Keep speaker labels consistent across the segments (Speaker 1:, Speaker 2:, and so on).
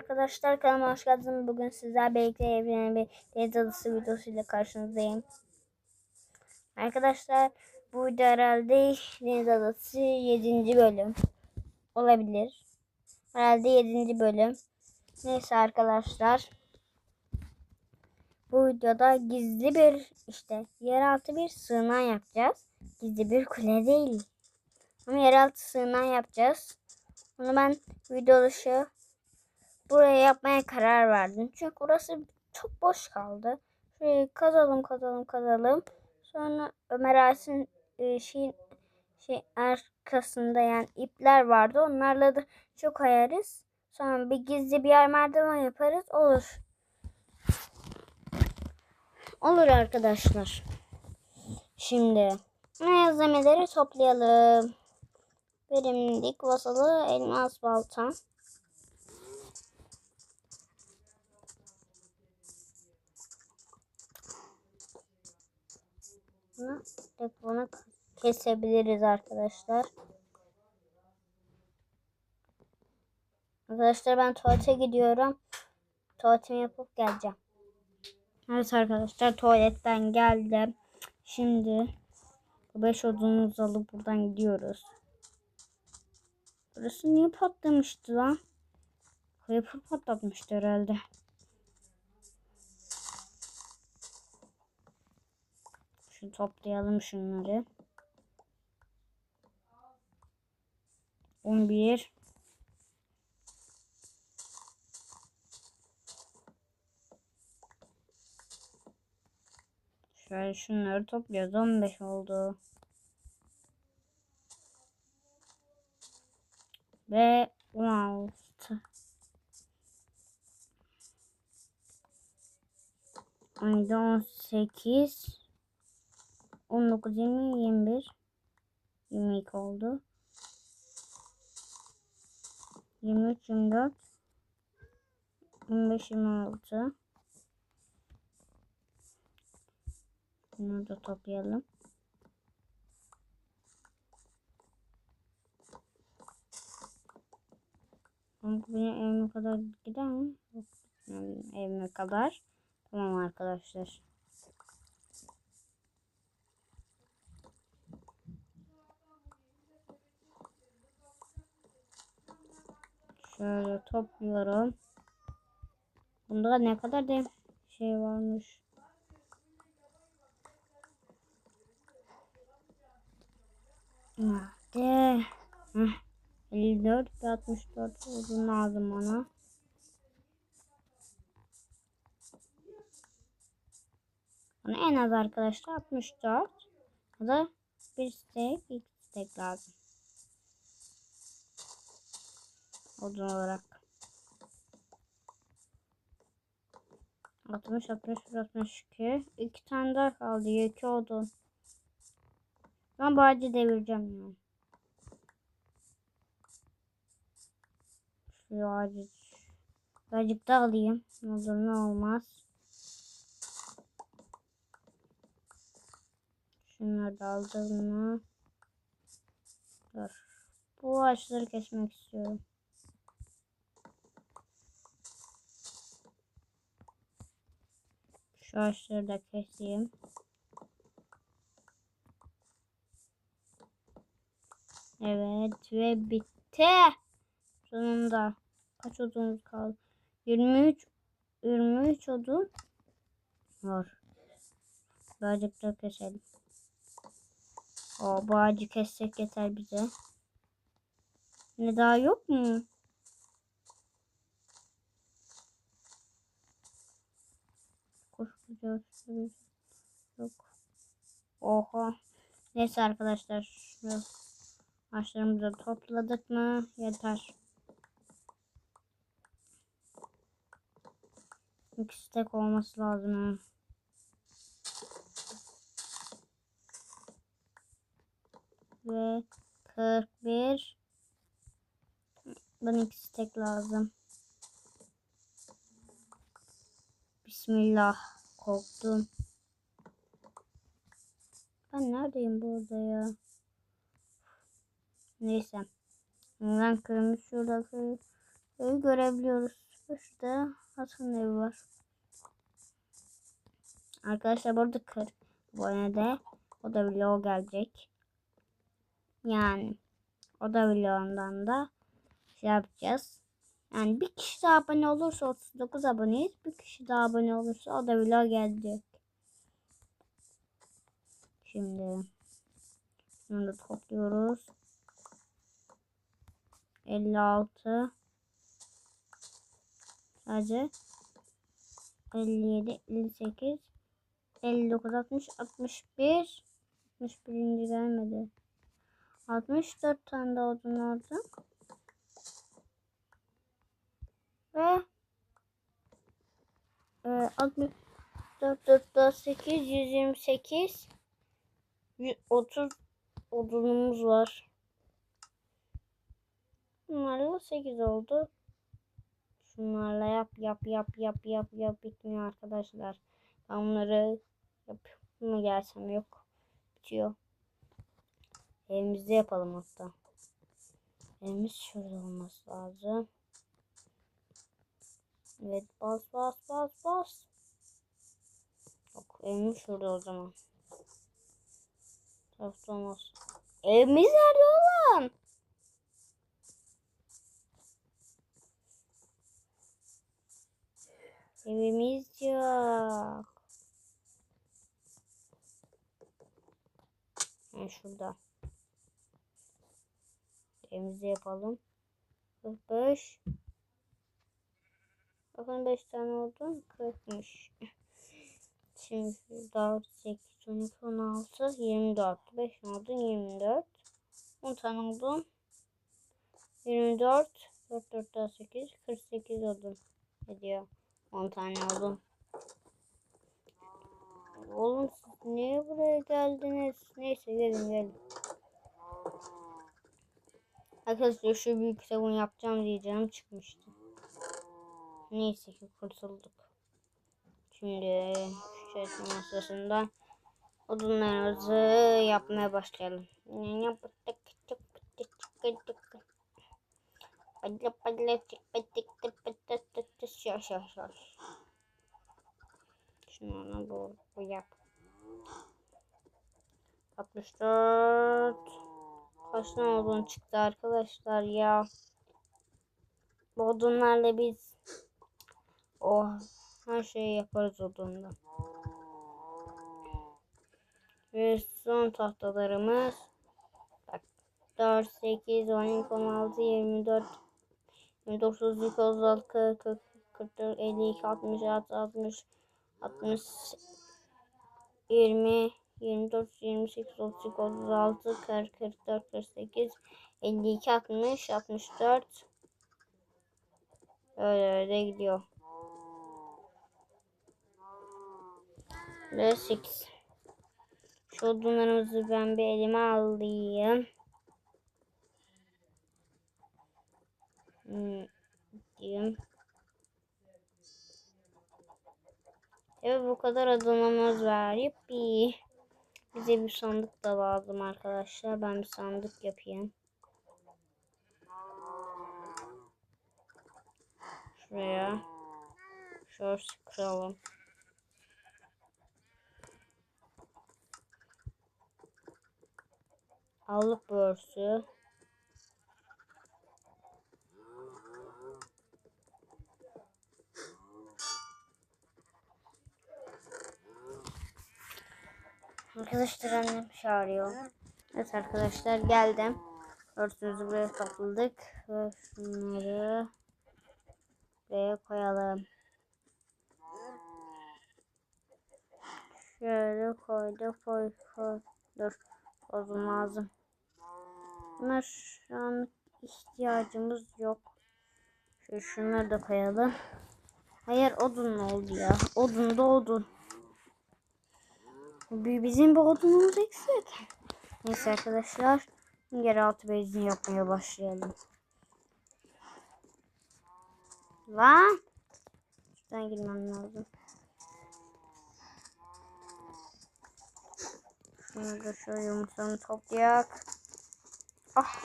Speaker 1: arkadaşlar kanalıma hoş geldiniz. Bugün sizler birlikte evlenen bir deniz adası videosuyla karşınızdayım. Arkadaşlar bu video herhalde deniz adası 7. bölüm olabilir. Herhalde 7. bölüm. Neyse arkadaşlar. Bu videoda gizli bir işte yeraltı bir sığınağı yapacağız. Gizli bir kule değil. Ama yeraltı sığınağı yapacağız. Onu ben video dışı buraya yapmaya karar verdim. Çünkü orası çok boş kaldı. Şurayı kazalım kazalım kazalım. Sonra Ömer Asin e, şeyin şey arkasında yani ipler vardı. Onlarla da çok ayarız. Sonra bir gizli bir yer merdiven yaparız. Olur. Olur arkadaşlar. Şimdi malzemeleri toplayalım. Verimlilik vasalı elmas balta. Bunu telefonu kesebiliriz arkadaşlar. Arkadaşlar ben tuvalete gidiyorum. Tuvaletimi yapıp geleceğim. Evet arkadaşlar tuvaletten geldim. Şimdi bu beş odunumuzu alıp buradan gidiyoruz. Burası niye patlamıştı lan? Creeper patlatmıştı herhalde. Şu toplayalım şunları. 11 Şöyle şunları topluyoruz. 15 oldu. Ve 16. Ayda 18 19 20 21 22 oldu. 23 24 15 26 Bunu da toplayalım. Ama benim evime kadar gider mi? Yok. Evime kadar. Tamam arkadaşlar. Şöyle topluyorum. Bunda ne kadar da şey varmış. Nerede? Heh. 54 ve 64 uzun lazım bana. Bana en az arkadaşlar 64 ya da bir steak, iki steak lazım. Odun olarak. 60, 60, 62. İki tane daha kaldı. İki odun. Ben bu ağacı devireceğim yani. Şu ağacı birazcık da alayım. Ne olur ne olmaz. Şunları da aldım? Dur. Bu ağaçları kesmek istiyorum. Şu ağaçları da keseyim. Evet ve bitti. Sonunda kaç odunuz kaldı? 23 23 odun var. Birazcık da keselim. O bu ağacı kessek yeter bize. Ne daha yok mu? Koşacağız. Yok. Oha. Neyse arkadaşlar. Şu Ağaçlarımızı topladık mı? Yeter. İki tek olması lazım. Ve 41 Bana iki tek lazım. Bismillah. Korktum. Ben neredeyim burada ya? Neyse. Ben kırmızı şurada köyü görebiliyoruz. Ve şurada Hasan evi var. Arkadaşlar burada kır. Bu de o da vlog gelecek. Yani o da vlogundan da şey yapacağız. Yani bir kişi daha abone olursa 39 aboneyiz. Bir kişi daha abone olursa o da vlog gelecek. Şimdi bunu da topluyoruz. 56 sadece 57 58 59 60 61 61. gelmedi. 64 tane de odun aldım. Ve e, 64 4 4 8 128 130 odunumuz var. Bunlarla 8 oldu. Şunlarla yap yap yap yap yap yap bitmiyor arkadaşlar. Ben bunları yapıp mı gelsem yok. Bitiyor. Evimizde yapalım hatta. Evimiz şurada olması lazım. Evet bas bas bas bas. Evimiz şurada o zaman. Tarafta olmaz. Evimiz nerede oğlum? Evimiz yok. Ha, şurada. Evimizi yapalım. 45. Bakın 5 tane oldu. 40'mış. Şimdi 4, 8, 12, 16, 24. 5 oldu 24. 10 tane oldu. 24. 4, 4 daha 8. 48 oldu. Ediyor. 10 tane oldu. Oğlum siz niye buraya geldiniz? Neyse gelin gelin. Arkadaşlar şu büyük savun yapacağım diye canım çıkmıştı. Neyse ki kurtulduk. Şimdi şu çalışma masasından odunlarımızı yapmaya başlayalım. Yavaş yavaş yavaş. Şunu bu, bu yap. 64 Kaç tane odun çıktı arkadaşlar ya. Bu odunlarla biz oh her şeyi yaparız odundan. Ve son tahtalarımız bak 4, 8, 12, 16, 24, 29, 30, 36, 40, 44, 52, 66, 60, 60, 20, 24, 28, 32, 36, 40, 44, 48, 52, 60, 64. Öyle öyle gidiyor. Ve 8. Şu odunlarımızı ben bir elime alayım. Hmm, diyeyim. Evet bu kadar adımımız var. Yuppi. Bize bir sandık da lazım arkadaşlar. Ben bir sandık yapayım. Şuraya. Şöyle kıralım. Allık börsü. Arkadaşlar annem çağırıyor. Evet arkadaşlar geldim. Örtümüzü buraya topladık. Ve şunları buraya koyalım. Şöyle koyduk koy koy. Dur. Bozum lazım. Bunlar şu an ihtiyacımız yok. Şöyle şunları da koyalım. Hayır odun oldu ya. Odun da odun. Bizim bir odunumuz eksik. Neyse arkadaşlar. Yeraltı bezini yapmaya başlayalım. Lan. Şuradan girmem lazım. Şunu da şöyle yumurtamı toplayak. Ah.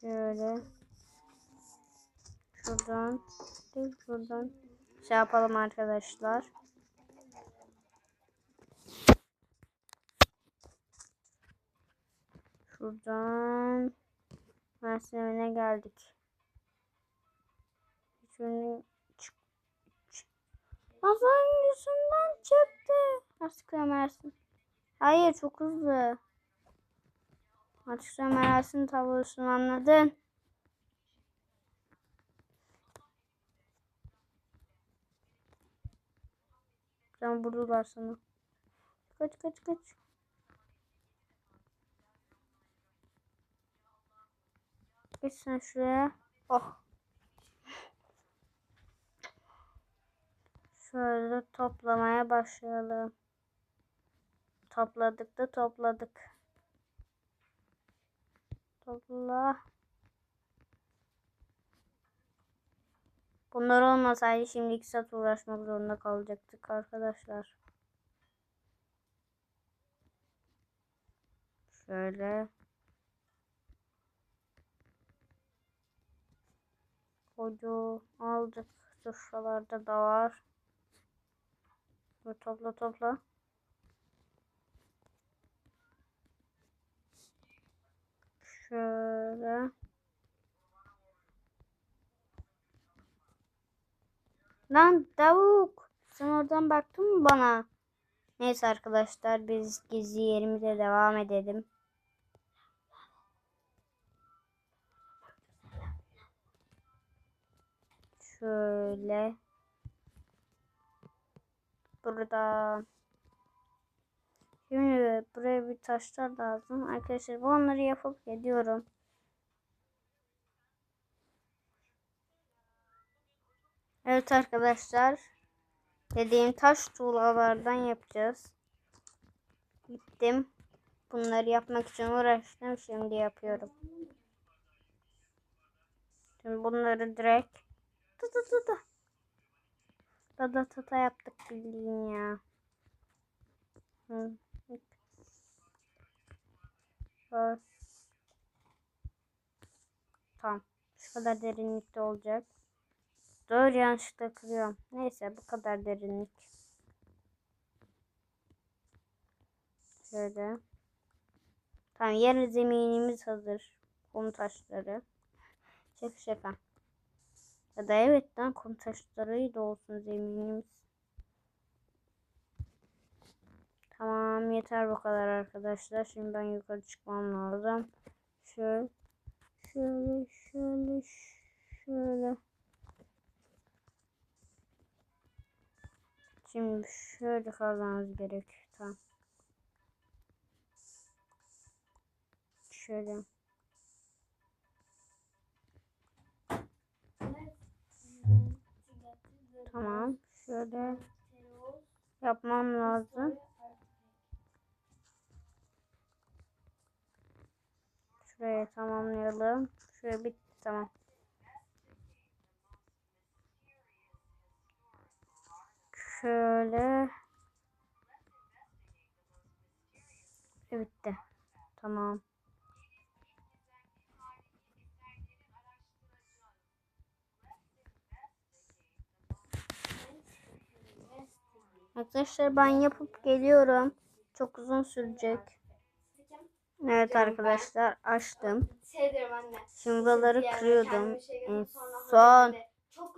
Speaker 1: Şöyle. Şuradan. Buradan. Şey yapalım arkadaşlar. Şuradan. Mersin'e geldik. Hiçbirinin çık. Masanın yüzünden çıktı. Nasıl kıramersin? Hayır çok hızlı. Sen Mersin'in tablosunu anladın. Sen vurdular sana. Kaç kaç kaç. Geç sen şuraya. Oh. Şöyle toplamaya başlayalım. Topladık da topladık. Topla. Bunlar olmasaydı şimdi iki uğraşmak zorunda kalacaktık arkadaşlar. Şöyle. Kocu aldık. Dur şuralarda da var. Topla topla. Şöyle. Lan tavuk. Oradan baktın mı bana? Neyse arkadaşlar biz gizli yerimize devam edelim. Şöyle. Burada. Şimdi buraya bir taşlar lazım. Arkadaşlar bu onları yapıp geliyorum. Evet arkadaşlar dediğim taş tuğlalardan yapacağız. Gittim. Bunları yapmak için uğraştım. Şimdi yapıyorum. Şimdi bunları direkt tı tı tı tı. Da da tata yaptık bildiğin ya. Hı. Tamam. Şu kadar derinlikte olacak. Doğru yanlışlıkla kırıyorum. Neyse bu kadar derinlik. Şöyle. Tamam yer zeminimiz hazır. Kum taşları. Şaka şaka. Ya da evet lan kum taşları da olsun zeminimiz. Tamam yeter bu kadar arkadaşlar. Şimdi ben yukarı çıkmam lazım. Şöyle. Şöyle şöyle şöyle. Şimdi şöyle kazmamız gerek. Tamam. Şöyle. Tamam. Şöyle yapmam lazım. Şuraya tamamlayalım. Şuraya bitti tamam. Şöyle. Bitti. Tamam. Arkadaşlar ben yapıp geliyorum. Çok uzun sürecek. Evet arkadaşlar açtım. Şimdi buraları kırıyordum. En son.
Speaker 2: Çok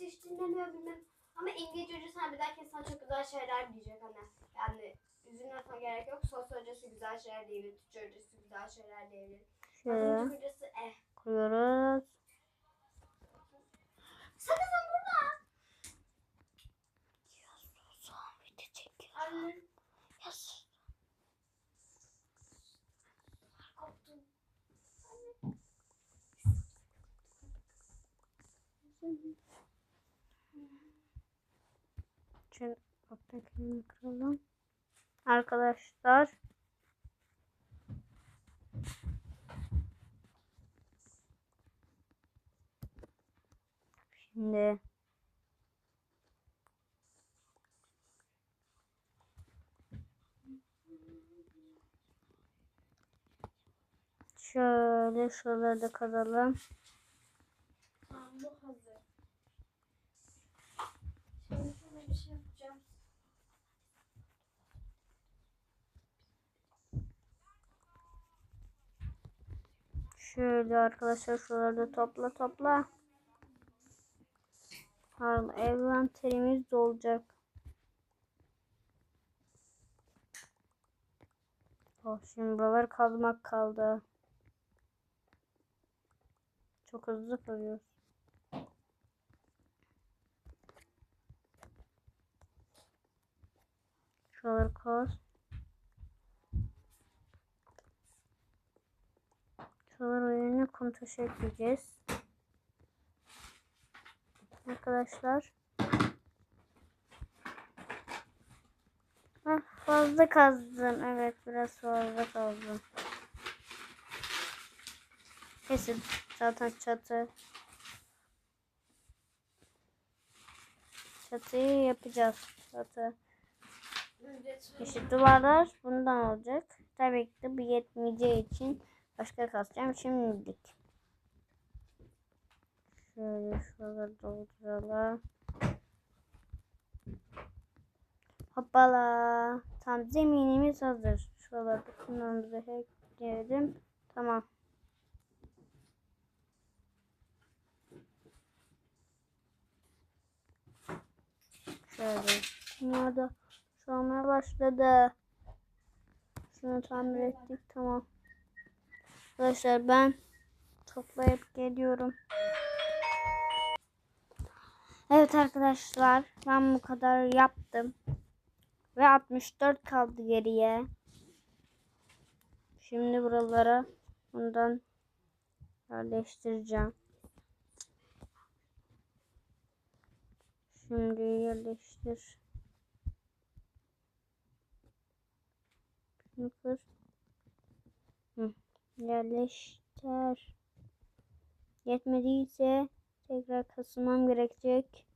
Speaker 2: hiç dinlemiyor bilmem. Ama İngilizce hocası dahaki sana çok güzel şeyler diyecek anne. Yani üzülmesine gerek yok. Sos hocası güzel şeyler diyebilir. Türkçe hocası güzel şeyler diyebilir. Matematik hocası eh.
Speaker 1: kuruyoruz.
Speaker 2: Sakın sen burada. Anne.
Speaker 1: Yaz.
Speaker 2: Koptum.
Speaker 1: Şöyle alttakilerini kıralım. Arkadaşlar. Şimdi Şöyle şuraları da kazalım.
Speaker 2: Tamam bu hazır. Şimdi sana bir şey yapacağım.
Speaker 1: Şöyle arkadaşlar şuraları da topla topla. Har- Envanterimiz dolacak. Oh, şimdi buraları kazmak kaldı. Çok hızlı kazıyoruz. Şuraları kaz. Şuraları yerine kum taşı ekleyeceğiz. Arkadaşlar. Heh, fazla kazdım. Evet biraz fazla kazdım. Kesin zaten çatı. Çatıyı yapacağız. Çatı. İşte duvarlar bundan olacak. Tabii ki de bu yetmeyeceği için başka kasacağım şimdilik. Şöyle şuraları dolduralım. Hoppala. Tam zeminimiz hazır. Şuralarda kumlarımızı ekledim. Tamam. Şöyle. Bunlar da şu olmaya başladı. Şunu tamir ettik. Tamam. Arkadaşlar ben toplayıp geliyorum. Evet arkadaşlar ben bu kadar yaptım. Ve 64 kaldı geriye. Şimdi buralara bundan yerleştireceğim. Şimdi yerleştir. Şunu kır. Hı. Yerleştir. Yetmediyse tekrar kasılmam gerekecek.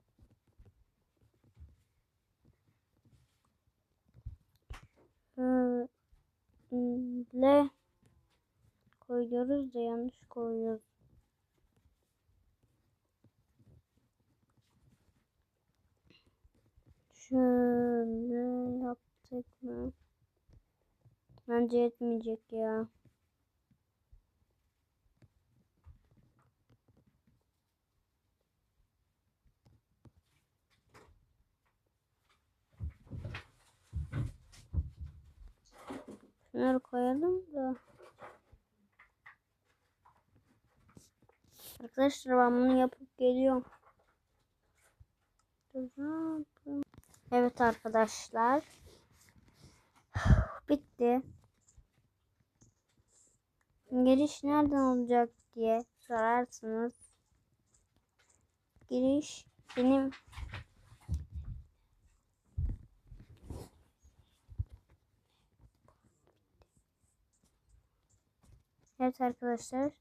Speaker 1: Şöyle koyuyoruz da yanlış koyuyoruz. Şöyle yaptık mı? Bence yetmeyecek ya. Şunları koyalım da. Arkadaşlar ben bunu yapıp geliyorum. Evet arkadaşlar. Bitti. Giriş nereden olacak diye sorarsınız. Giriş benim Evet arkadaşlar.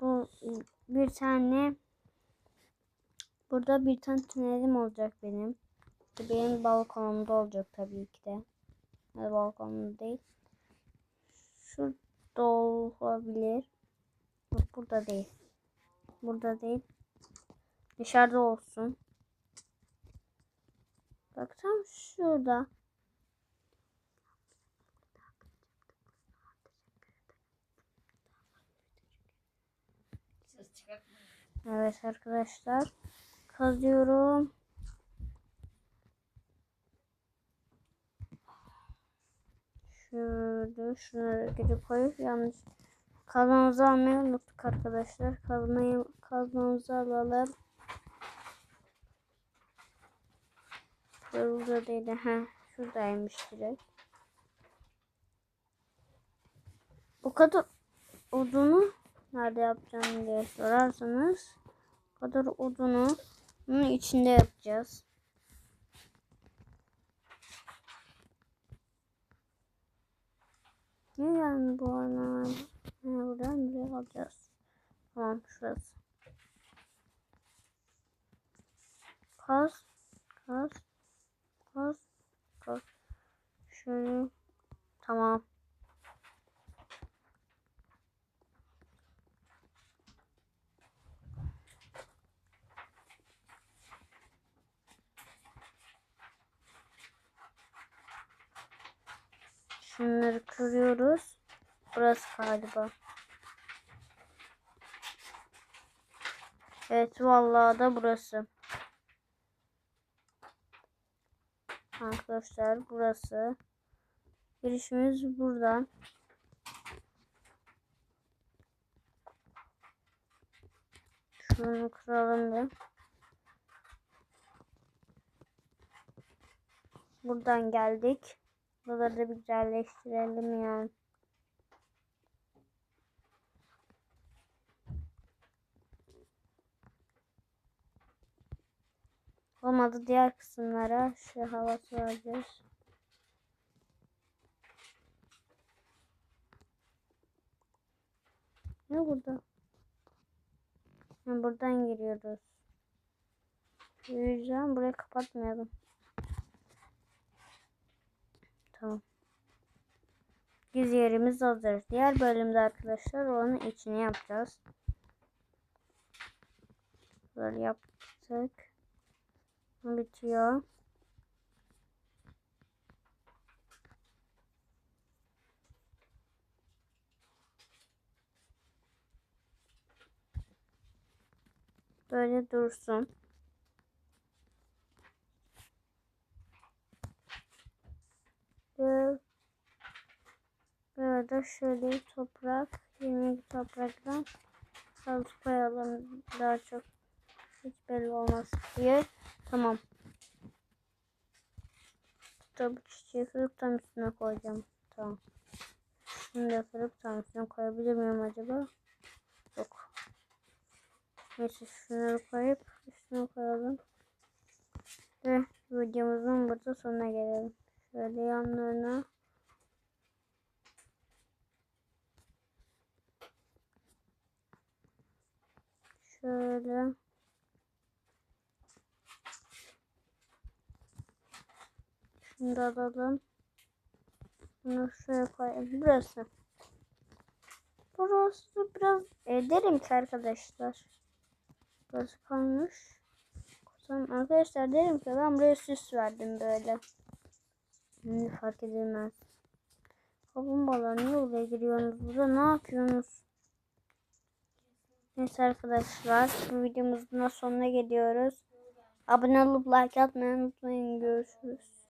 Speaker 1: Bu bir tane burada bir tane tünelim olacak benim. Benim balkonumda olacak tabii ki de. Yani balkonumda değil. Şurada olabilir. Yok burada değil. Burada değil. Dışarıda olsun. Bak tam şurada. Evet arkadaşlar. Kazıyorum. Şöyle şunları geri koyup yanlış kazmamızı almayı unuttuk arkadaşlar. Kazmayı kazmamızı alalım. Burada değil. Ha, şuradaymış direkt. O kadar odunu nerede yapacağım diye sorarsanız kadar odunu bunun içinde yapacağız. Ne yani bu ana? Buradan buraya alacağız. Tamam şurası. Kaz, kaz, kaz, kaz. Şöyle. Tamam. Şunları kırıyoruz. Burası galiba. Evet vallahi da burası. Arkadaşlar burası. Girişimiz buradan. Şunu kıralım bir. Buradan geldik. Buraları da bir güzelleştirelim yani. Olmadı diğer kısımlara şu havası vereceğiz. Ne burada? Ha, buradan giriyoruz. Yürüyeceğim. Burayı kapatmayalım. Tamam. Yüz yerimiz hazır. Diğer bölümde arkadaşlar onun içini yapacağız. Böyle yaptık. Bitiyor. Böyle dursun. Ve Burada şöyle toprak, 20 topraktan salt koyalım daha çok hiç belli olmaz diye. Tamam. Tabi çiçeği kırıp tam üstüne koyacağım. Tamam. Şunu da kırıp tam üstüne koyabilir miyim acaba? Yok. Neyse şunları koyup üstüne koyalım. Ve videomuzun burada sonuna gelelim. Şöyle yanlarına Şöyle. Şunu da alalım. Bunu şuraya koyalım. Burası. Burası biraz e, ki arkadaşlar. Burası kalmış. Tamam arkadaşlar derim ki ben buraya süs verdim böyle. Şimdi fark edilmez. Kaplumbağalar niye oraya giriyorsunuz? Burada ne yapıyorsunuz? Neyse arkadaşlar bu videomuzun sonuna geliyoruz. Abone olup like atmayı unutmayın. Görüşürüz.